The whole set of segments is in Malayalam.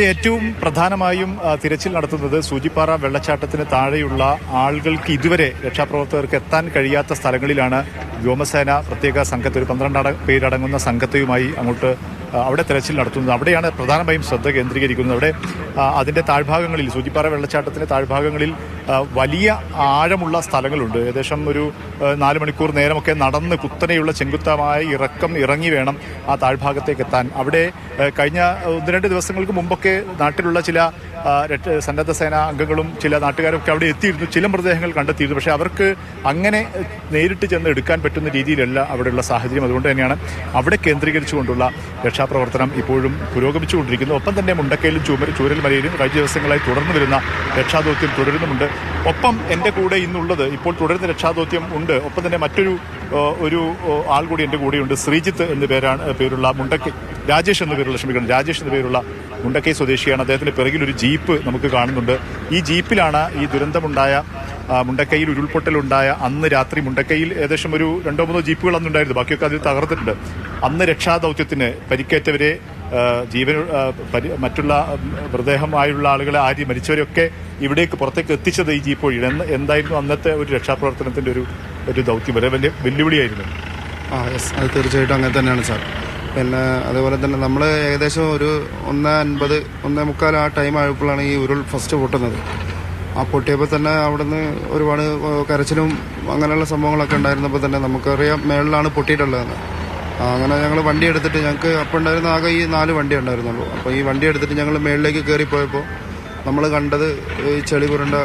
ഏറ്റവും പ്രധാനമായും തിരച്ചിൽ നടത്തുന്നത് സൂചിപ്പാറ വെള്ളച്ചാട്ടത്തിന് താഴെയുള്ള ആളുകൾക്ക് ഇതുവരെ രക്ഷാപ്രവർത്തകർക്ക് എത്താൻ കഴിയാത്ത സ്ഥലങ്ങളിലാണ് വ്യോമസേന പ്രത്യേക സംഘത്തെ ഒരു പന്ത്രണ്ട് പേരടങ്ങുന്ന സംഘത്തെയുമായി അങ്ങോട്ട് അവിടെ തെരച്ചിൽ നടത്തുന്നത്. അവിടെയാണ് പ്രധാനമായും ശ്രദ്ധ കേന്ദ്രീകരിക്കുന്നത്. അവിടെ അതിന്റെ താഴ്ഭാഗങ്ങളിൽ സൂചിപ്പാറ വെള്ളച്ചാട്ടത്തിന്റെ താഴ്ഭാഗങ്ങളിൽ വലിയ ആഴമുള്ള സ്ഥലങ്ങളുണ്ട്. ഏകദേശം ഒരു നാല് മണിക്കൂർ നേരമൊക്കെ നടന്ന് കുത്തനെയുള്ള ചെങ്കുത്തമായ ഇറക്കം ഇറങ്ങി വേണം ആ താഴ്ഭാഗത്തേക്ക് എത്താൻ. അവിടെ കഴിഞ്ഞ ഒന്ന് രണ്ട് ദിവസങ്ങൾക്ക് മുമ്പൊക്കെ നാട്ടിലുള്ള ചില സന്നദ്ധ സേന അംഗങ്ങളും ചില നാട്ടുകാരും ഒക്കെ അവിടെ എത്തിയിരുന്നു. ചില മൃതദേഹങ്ങൾ കണ്ടെത്തിയിരുന്നു. പക്ഷേ അവർക്ക് അങ്ങനെ നേരിട്ട് ചെന്ന് എടുക്കാൻ പറ്റുന്ന രീതിയിലല്ല അവിടെയുള്ള സാഹചര്യം. അതുകൊണ്ട് തന്നെയാണ് അവിടെ കേന്ദ്രീകരിച്ചുകൊണ്ടുള്ള രക്ഷാപ്രവർത്തനം ഇപ്പോഴും പുരോഗമിച്ചുകൊണ്ടിരിക്കുന്നു. ഒപ്പം തന്നെ മുണ്ടക്കയിലും ചൂമര ചൂരൽമലയിലും കഴിഞ്ഞ ദിവസങ്ങളായി തുടർന്നു വരുന്ന രക്ഷാദൗത്യം തുടരുന്നുമുണ്ട്. ഒപ്പം എന്റെ കൂടെ ഇന്നുള്ളത് ഇപ്പോൾ തുടരുന്ന രക്ഷാദൗത്യം ഉണ്ട്. ഒപ്പം തന്നെ മറ്റൊരു ഒരു ആൾ കൂടി എന്റെ കൂടെയുണ്ട്. ശ്രീജിത്ത് എന്ന പേരാണ് പേരുള്ള മുണ്ടക്കൈ രാജേഷ് എന്ന പേരുള്ള ക്ഷമിക്കണം രാജേഷ് എന്ന പേരുള്ള മുണ്ടക്കൈ സ്വദേശിയാണ്. അദ്ദേഹത്തിന് പിറകിൽ ഒരു ജീപ്പ് നമുക്ക് കാണുന്നുണ്ട്. ഈ ജീപ്പിലാണ് ഈ ദുരന്തമുണ്ടായ മുണ്ടക്കൈയിൽ ഉരുൾപൊട്ടലുണ്ടായ അന്ന് രാത്രി മുണ്ടക്കൈയിൽ ഏകദേശം ഒരു രണ്ടോ മൂന്നോ ജീപ്പുകൾ അന്നുണ്ടായിരുന്നു ബാക്കിയൊക്കെ അതിൽ തകർത്തിട്ടുണ്ട് അന്ന് രക്ഷാദൗത്യത്തിന് പരിക്കേറ്റവരെ ജീവൻ മറ്റുള്ള മൃതദേഹമായുള്ള ആളുകളെ ആര് മരിച്ചവരെയൊക്കെ ഇവിടേക്ക് പുറത്തേക്ക് എത്തിച്ചത് ഈ ജീപ്പ് വഴി എന്തായിരുന്നു അന്നത്തെ ഒരു രക്ഷാപ്രവർത്തനത്തിന്റെ ഒരു ഒരു ദൗത്യം? വളരെ വലിയ വെല്ലുവിളിയായിരുന്നു. ആ യെസ്. അത് തീർച്ചയായിട്ടും അങ്ങനെ തന്നെയാണ് സാർ. പിന്നെ അതുപോലെ തന്നെ നമ്മൾ ഏകദേശം ഒരു ഒന്ന് അൻപത് ഒന്നേ മുക്കാൽ ആ ടൈം ആയപ്പോഴാണ് ഈ ഉരുൾ ഫസ്റ്റ് പൊട്ടുന്നത്. ആ പൊട്ടിയപ്പോൾ തന്നെ അവിടുന്ന് ഒരുപാട് കരച്ചിലും അങ്ങനെയുള്ള സംഭവങ്ങളൊക്കെ ഉണ്ടായിരുന്നപ്പോൾ തന്നെ നമുക്കറിയാം മേളിലാണ് പൊട്ടിയിട്ടുള്ളതെന്ന് അങ്ങനെ ഞങ്ങൾ വണ്ടി എടുത്തിട്ട് ഞങ്ങൾക്ക് അപ്പോൾ ഉണ്ടായിരുന്ന ആകെ ഈ നാല് വണ്ടി ഉണ്ടായിരുന്നുള്ളൂ. അപ്പോൾ ഈ വണ്ടി എടുത്തിട്ട് ഞങ്ങൾ മേളിലേക്ക് കയറിപ്പോയപ്പോൾ നമ്മൾ കണ്ടത് ഈ ചെളി പുരണ്ട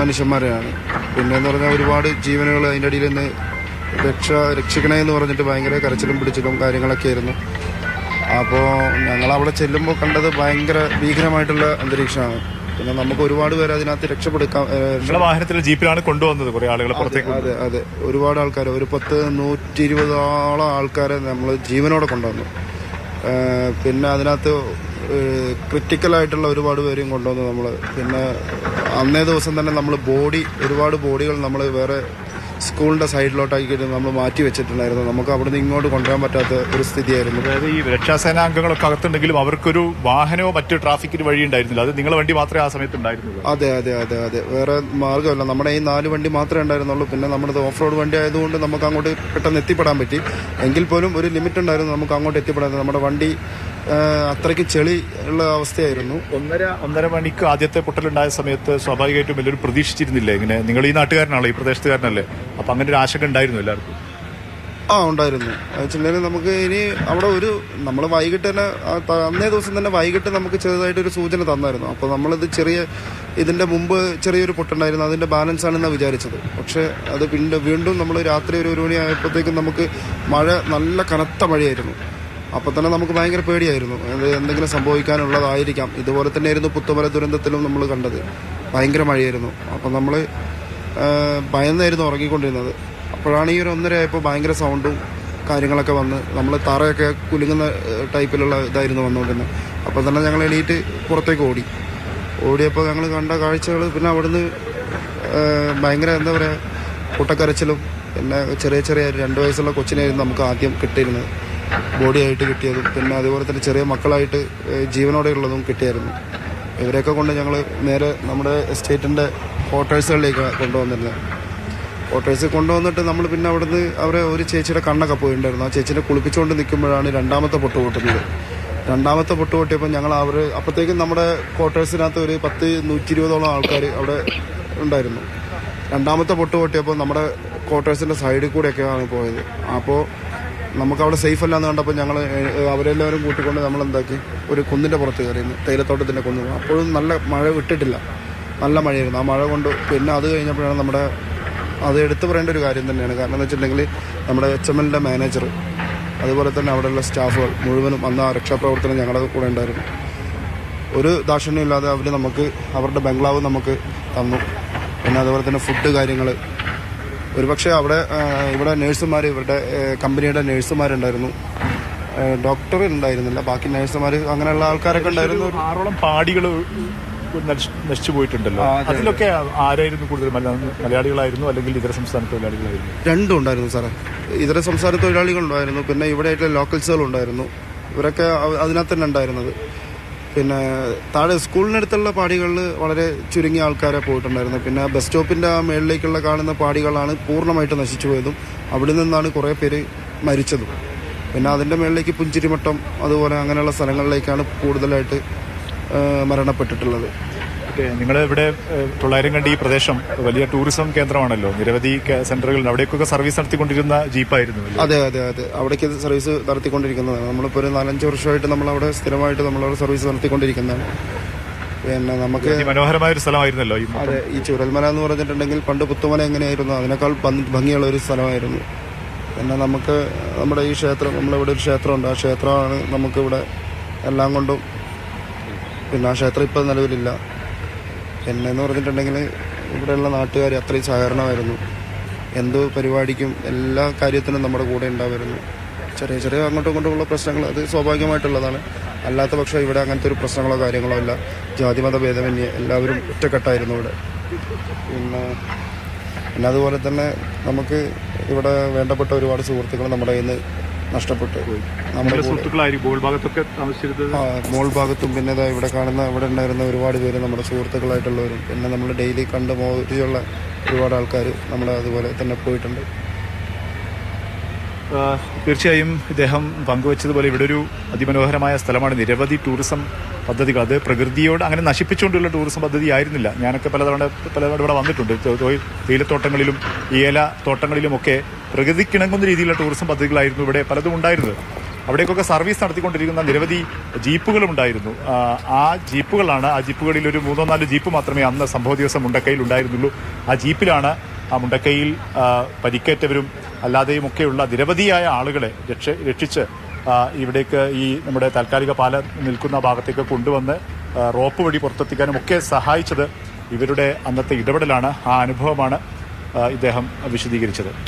മനുഷ്യന്മാരെയാണ്. പിന്നെ എന്ന് പറഞ്ഞാൽ ഒരുപാട് ജീവനുകൾ അതിന്റെ അടിയിൽ നിന്ന് രക്ഷ രക്ഷിക്കണേ എന്ന് പറഞ്ഞിട്ട് ഭയങ്കര കരച്ചിലും പിടിച്ചിലും കാര്യങ്ങളൊക്കെ ആയിരുന്നു. അപ്പോൾ ഞങ്ങൾ അവിടെ ചെല്ലുമ്പോൾ കണ്ടത് ഭയങ്കര ഭീകരമായിട്ടുള്ള അന്തരീക്ഷമാണ്. പിന്നെ നമുക്ക് ഒരുപാട് പേര് അതിനകത്ത് രക്ഷപ്പെടുക്കാം വാഹനത്തിൽ ജീപ്പിലാണ് കൊണ്ടുവന്നത് കുറെ ആളുകൾ പുറത്തേക്ക് അതെ അതെ. ഒരുപാട് ആൾക്കാർ ഒരു പത്ത് നൂറ്റി ഇരുപതോളം ആൾക്കാരെ നമ്മൾ ജീവനോടെ കൊണ്ടുവന്നു. പിന്നെ അതിനകത്ത് ക്രിറ്റിക്കലായിട്ടുള്ള ഒരുപാട് പേരെയും കൊണ്ടുവന്നു നമ്മൾ പിന്നെ അന്നേ ദിവസം തന്നെ നമ്മൾ ബോഡി ഒരുപാട് ബോഡികൾ നമ്മൾ വേറെ സ്കൂളിന്റെ സൈഡിലോട്ടാക്കിയിട്ട് നമ്മൾ മാറ്റി വെച്ചിട്ടുണ്ടായിരുന്നു. നമുക്ക് അവിടെ നിന്ന് ഇങ്ങോട്ട് കൊണ്ടുവരാൻ പറ്റാത്ത ഒരു സ്ഥിതിയായിരുന്നു. അതായത് ഈ രക്ഷാസേന അംഗങ്ങളൊക്കെ അകത്തുണ്ടെങ്കിലും അവർക്കൊരു വാഹനമോ മറ്റു ട്രാഫിക്കിന് വഴി ഉണ്ടായിരുന്നില്ല അത് നിങ്ങൾ വണ്ടി മാത്രമേ ആ സമയത്ത് ഉണ്ടായിരുന്നുള്ളൂ. അതെ അതെ അതെ അതെ. വേറെ മാർഗമല്ല. നമ്മുടെ ഈ നാല് വണ്ടി മാത്രമേ ഉണ്ടായിരുന്നുള്ളൂ. പിന്നെ നമ്മുടെ ഓഫ് റോഡ് വണ്ടി ആയതുകൊണ്ട് നമുക്ക് അങ്ങോട്ട് പെട്ടെന്ന് എത്തിപ്പെടാൻ പറ്റി. എങ്കിൽ പോലും ഒരു ലിമിറ്റ് ഉണ്ടായിരുന്നു നമുക്ക് അങ്ങോട്ട് എത്തിപ്പെടാൻ. നമ്മുടെ വണ്ടി അത്രയ്ക്ക് ചെളി ഉള്ള അവസ്ഥയായിരുന്നു. ഒന്നര ഒന്നര മണിക്ക് ആദ്യത്തെ പൊട്ടലുണ്ടായ സമയത്ത് സ്വാഭാവികമായിട്ടും വലിയൊരു പ്രതീക്ഷിച്ചിരുന്നില്ല? ഇങ്ങനെ നിങ്ങൾ ഈ നാട്ടുകാരനാണല്ലോ ഈ പ്രദേശത്തുകാരനല്ലേ? അപ്പൊ അങ്ങനെ ഒരു ആശങ്ക ഉണ്ടായിരുന്നു എല്ലാവർക്കും. ആ ഉണ്ടായിരുന്നു. വെച്ചിട്ടുണ്ടെങ്കിൽ നമുക്ക് ഇനി അവിടെ ഒരു നമ്മൾ വൈകിട്ട് തന്നെ അന്നേ ദിവസം തന്നെ വൈകിട്ട് നമുക്ക് ചെറുതായിട്ട് ഒരു സൂചന തന്നായിരുന്നു. അപ്പോൾ നമ്മളിത് ചെറിയ ഇതിന്റെ മുമ്പ് ചെറിയൊരു പൊട്ടുണ്ടായിരുന്നു അതിന്റെ ബാലൻസ് ആണെന്നാണ് വിചാരിച്ചത്. പക്ഷേ അത് വീണ്ടും വീണ്ടും നമ്മൾ രാത്രി ഒരു ഒരു മണി ആയപ്പോഴത്തേക്കും നമുക്ക് മഴ നല്ല കനത്ത മഴയായിരുന്നു. അപ്പോൾ തന്നെ നമുക്ക് ഭയങ്കര പേടിയായിരുന്നു. എന്തെങ്കിലും സംഭവിക്കാനുള്ളതായിരിക്കാം. ഇതുപോലെ തന്നെയായിരുന്നു പുത്തുമല ദുരന്തത്തിലും നമ്മൾ കണ്ടത്. ഭയങ്കര മഴയായിരുന്നു. അപ്പം നമ്മൾ ഭയന്നായിരുന്നു ഉറങ്ങിക്കൊണ്ടിരുന്നത്. അപ്പോഴാണ് ഈ ഒരു ഒന്നര ആയപ്പോൾ ഭയങ്കര സൗണ്ടും കാര്യങ്ങളൊക്കെ വന്ന് നമ്മൾ തറയൊക്കെ കുലുങ്ങുന്ന ടൈപ്പിലുള്ള ഇതായിരുന്നു വന്നുകൊണ്ടിരുന്നത് അപ്പോൾ തന്നെ ഞങ്ങൾ എണീറ്റ് പുറത്തേക്ക് ഓടി. ഓടിയപ്പോൾ ഞങ്ങൾ കണ്ട കാഴ്ചകൾ പിന്നെ അവിടുന്ന് ഭയങ്കര എന്താ പറയുക പൊട്ടക്കരച്ചിലും പിന്നെ ചെറിയ ചെറിയ രണ്ട് വയസ്സുള്ള കൊച്ചിനായിരുന്നു നമുക്ക് ആദ്യം കിട്ടിയിരുന്നത്. ബോഡിയായിട്ട് കിട്ടിയതും പിന്നെ അതുപോലെ തന്നെ ചെറിയ മക്കളായിട്ട് ജീവനോടെയുള്ളതും കിട്ടിയായിരുന്നു. ഇവരെയൊക്കെ കൊണ്ട് ഞങ്ങൾ നേരെ നമ്മുടെ എസ്റ്റേറ്റിന്റെ ക്വാർട്ടേഴ്സുകളിലേക്ക് കൊണ്ടുവന്നിരുന്നത് ക്വാർട്ടേഴ്സിൽ കൊണ്ടുവന്നിട്ട് നമ്മൾ പിന്നെ അവിടുന്ന് അവരെ ഒരു ചേച്ചിയുടെ കണ്ണൊക്കെ പോയിട്ടുണ്ടായിരുന്നു ആ ചേച്ചിനെ കുളിപ്പിച്ചുകൊണ്ട് നിൽക്കുമ്പോഴാണ് രണ്ടാമത്തെ പൊട്ട് പൊട്ടുന്നത്. രണ്ടാമത്തെ പൊട്ട് പൊട്ടിയപ്പോൾ ഞങ്ങൾ അവർ അപ്പോഴത്തേക്കും നമ്മുടെ ക്വാർട്ടേഴ്സിനകത്ത് ഒരു പത്ത് നൂറ്റി ഇരുപതോളം ആൾക്കാർ അവിടെ ഉണ്ടായിരുന്നു. രണ്ടാമത്തെ പൊട്ട് പൊട്ടിയപ്പോൾ നമ്മുടെ ക്വാർട്ടേഴ്സിന്റെ സൈഡിൽ കൂടെയൊക്കെയാണ് പോയത്. അപ്പോൾ നമുക്ക് അവിടെ സേഫ് അല്ലാന്ന് കണ്ടപ്പോൾ ഞങ്ങൾ അവരെല്ലാവരും കൂട്ടിക്കൊണ്ട് നമ്മൾ എന്താക്കി ഒരു കുന്നിന്റെ പുറത്ത് കയറിയിരുന്നു തേയിലത്തോട്ടത്തിന്റെ കുന്ന്. അപ്പോഴും നല്ല മഴ വിട്ടിട്ടില്ല. നല്ല മഴയായിരുന്നു. ആ മഴ കൊണ്ട് പിന്നെ അത് കഴിഞ്ഞപ്പോഴാണ് നമ്മുടെ അത് എടുത്തു പറയേണ്ട ഒരു കാര്യം തന്നെയാണ്. കാരണം എന്ന് വെച്ചിട്ടുണ്ടെങ്കിൽ നമ്മുടെ എച്ച് എം എല്ലിന്റെ മാനേജർ അതുപോലെ തന്നെ അവിടെയുള്ള സ്റ്റാഫുകൾ മുഴുവനും അന്ന് ആ രക്ഷാപ്രവർത്തനം ഞങ്ങളുടെ കൂടെ ഉണ്ടായിരുന്നു. ഒരു ദാക്ഷിണ്യം ഇല്ലാതെ അവർ നമുക്ക് അവരുടെ ബംഗ്ലാവ് നമുക്ക് തന്നു. പിന്നെ അതുപോലെ തന്നെ ഫുഡ് കാര്യങ്ങൾ ഒരുപക്ഷെ അവിടെ ഇവിടെ നേഴ്സുമാർ ഇവരുടെ കമ്പനിയുടെ നേഴ്സുമാരുണ്ടായിരുന്നു. ഡോക്ടർ ഉണ്ടായിരുന്നില്ല. ബാക്കി നേഴ്സുമാർ അങ്ങനെയുള്ള ആൾക്കാരൊക്കെ ഉണ്ടായിരുന്നു. ആറോളം പാടികൾ നശിച്ചു പോയിട്ടുണ്ടല്ലോ. അതിലൊക്കെ ആരായിരുന്നു കൂടുതൽ മലയാളികളായിരുന്നു അല്ലെങ്കിൽ ഇതര സംസ്ഥാന തൊഴിലാളികളായിരുന്നു? രണ്ടും ഉണ്ടായിരുന്നു സാറേ. ഇതര സംസ്ഥാന തൊഴിലാളികളുണ്ടായിരുന്നു. പിന്നെ ഇവിടെ ആയിട്ടുള്ള ലോക്കൽസുകൾ ഉണ്ടായിരുന്നു ഇവരൊക്കെ അതിനകത്ത് തന്നെ ഉണ്ടായിരുന്നത്. പിന്നെ താഴെ സ്കൂളിനടുത്തുള്ള പാടികളിൽ വളരെ ചുരുങ്ങിയ ആൾക്കാരെ പോയിട്ടുണ്ടായിരുന്നു. പിന്നെ ബസ് സ്റ്റോപ്പിന്റെ ആ മേളിലേക്കുള്ള കാണുന്ന പാടികളാണ് പൂർണമായിട്ട് നശിച്ചു പോയതും അവിടെ നിന്നാണ് കുറേ പേര് മരിച്ചതും. പിന്നെ അതിന്റെ മേളിലേക്ക് പുഞ്ചിരിമട്ടം അതുപോലെ അങ്ങനെയുള്ള സ്ഥലങ്ങളിലേക്കാണ് കൂടുതലായിട്ട് മരണപ്പെട്ടിട്ടുള്ളത്. നിങ്ങൾ ഇവിടെ തൊള്ളായിരം കണ്ടി ഈ പ്രദേശം വലിയ ടൂറിസം കേന്ദ്രമാണല്ലോ. നിരവധി സെന്ററുകൾ അവിടേക്കൊക്കെ സർവീസ് നടത്തിക്കൊണ്ടിരുന്ന ജീപ്പായിരുന്നു അതെ അതെ അതെ. അവിടേക്ക് സർവീസ് നടത്തിക്കൊണ്ടിരിക്കുന്നതാണ്. നമ്മളിപ്പോൾ ഒരു നാലഞ്ച് വർഷമായിട്ട് നമ്മളവിടെ സ്ഥിരമായിട്ട് നമ്മളവിടെ സർവീസ് നടത്തിക്കൊണ്ടിരിക്കുന്നതാണ്. പിന്നെ നമുക്ക് മനോഹരമായ ഒരു സ്ഥലമായിരുന്നല്ലോ ഈ അതെ ഈ ചുരൽമല എന്ന് പറഞ്ഞിട്ടുണ്ടെങ്കിൽ പണ്ട് പുത്തുമല എങ്ങനെയായിരുന്നു? അതിനേക്കാൾ ഭംഗിയുള്ള ഒരു സ്ഥലമായിരുന്നു. പിന്നെ നമുക്ക് നമ്മുടെ ഈ ക്ഷേത്രം നമ്മളിവിടെ ഒരു ക്ഷേത്രമുണ്ട്. ആ ക്ഷേത്രമാണ് നമുക്കിവിടെ എല്ലാം കൊണ്ടും പിന്നെ ആ ക്ഷേത്രം ഇപ്പോൾ നിലവിലില്ല. പിന്നെ എന്ന് പറഞ്ഞിട്ടുണ്ടെങ്കിൽ ഇവിടെയുള്ള നാട്ടുകാർ അത്രയും സഹകരണമായിരുന്നു. എന്ത് പരിപാടിക്കും എല്ലാ കാര്യത്തിനും നമ്മുടെ കൂടെ ഉണ്ടാവുമായിരുന്നു ചെറിയ ചെറിയ അങ്ങോട്ടും ഇങ്ങോട്ടുമുള്ള പ്രശ്നങ്ങൾ അത് സ്വാഭാവികമായിട്ടുള്ളതാണ്. അല്ലാത്ത പക്ഷം ഇവിടെ അങ്ങനത്തെ ഒരു പ്രശ്നങ്ങളോ കാര്യങ്ങളോ ഇല്ല. ജാതിമത ഭേദമന്യേ എല്ലാവരും ഒറ്റക്കെട്ടായിരുന്നു ഇവിടെ. പിന്നെ പിന്നെ അതുപോലെ തന്നെ നമുക്ക് ഇവിടെ വേണ്ടപ്പെട്ട ഒരുപാട് സുഹൃത്തുക്കൾ നമ്മുടെ കയ്യിൽ നിന്ന് നഷ്ടപ്പെട്ടു നമ്മുടെ ഭാഗത്തൊക്കെ മോൾ ഭാഗത്തും പിന്നെ ഇതാ ഇവിടെ കാണുന്ന ഇവിടെ ഉണ്ടായിരുന്ന ഒരുപാട് പേര് നമ്മുടെ സുഹൃത്തുക്കളായിട്ടുള്ളവരും പിന്നെ നമ്മൾ ഡെയിലി കണ്ട് മോദിയുള്ള ഒരുപാട് ആൾക്കാർ നമ്മുടെ അതുപോലെ തന്നെ പോയിട്ടുണ്ട്. തീർച്ചയായും ഇദ്ദേഹം പങ്കുവച്ചതുപോലെ ഇവിടെ ഒരു അതിമനോഹരമായ സ്ഥലമാണ്. നിരവധി ടൂറിസം പദ്ധതികൾ. അത് പ്രകൃതിയോട് അങ്ങനെ നശിപ്പിച്ചുകൊണ്ടുള്ള ടൂറിസം പദ്ധതി ആയിരുന്നില്ല. ഞാനൊക്കെ പലതവണ പലതവണ ഇവിടെ വന്നിട്ടുണ്ട് തേയിലത്തോട്ടങ്ങളിലും ഏല തോട്ടങ്ങളിലുമൊക്കെ പ്രകൃതിക്കിണങ്ങുന്ന രീതിയിലുള്ള ടൂറിസം പദ്ധതികളായിരുന്നു ഇവിടെ പലതും ഉണ്ടായിരുന്നത്. അവിടേക്കൊക്കെ സർവീസ് നടത്തിക്കൊണ്ടിരിക്കുന്ന നിരവധി ജീപ്പുകളും ഉണ്ടായിരുന്നു. ആ, ജീപ്പുകളാണ് ആ ജീപ്പുകളിൽ ഒരു മൂന്നോ നാലോ ജീപ്പ് മാത്രമേ അന്ന് സംഭവ ദിവസം മുണ്ടക്കയിൽ ഉണ്ടായിരുന്നുള്ളൂ ആ ജീപ്പിലാണ് മുണ്ടക്കയിൽ പരിക്കേറ്റവരും അല്ലാതെയും ഒക്കെയുള്ള നിരവധിയായ ആളുകളെ രക്ഷ രക്ഷിച്ച് ഇവിടേക്ക് ഈ നമ്മുടെ താൽക്കാലിക പാല നിൽക്കുന്ന ഭാഗത്തേക്ക് കൊണ്ടുവന്ന് റോപ്പ് വഴി പുറത്തെത്തിക്കാനും ഒക്കെ സഹായിച്ചത് ഇവരുടെ അന്നത്തെ ഇടപെടലാണ്. ആ അനുഭവമാണ് ഇദ്ദേഹം വിശദീകരിച്ചത്.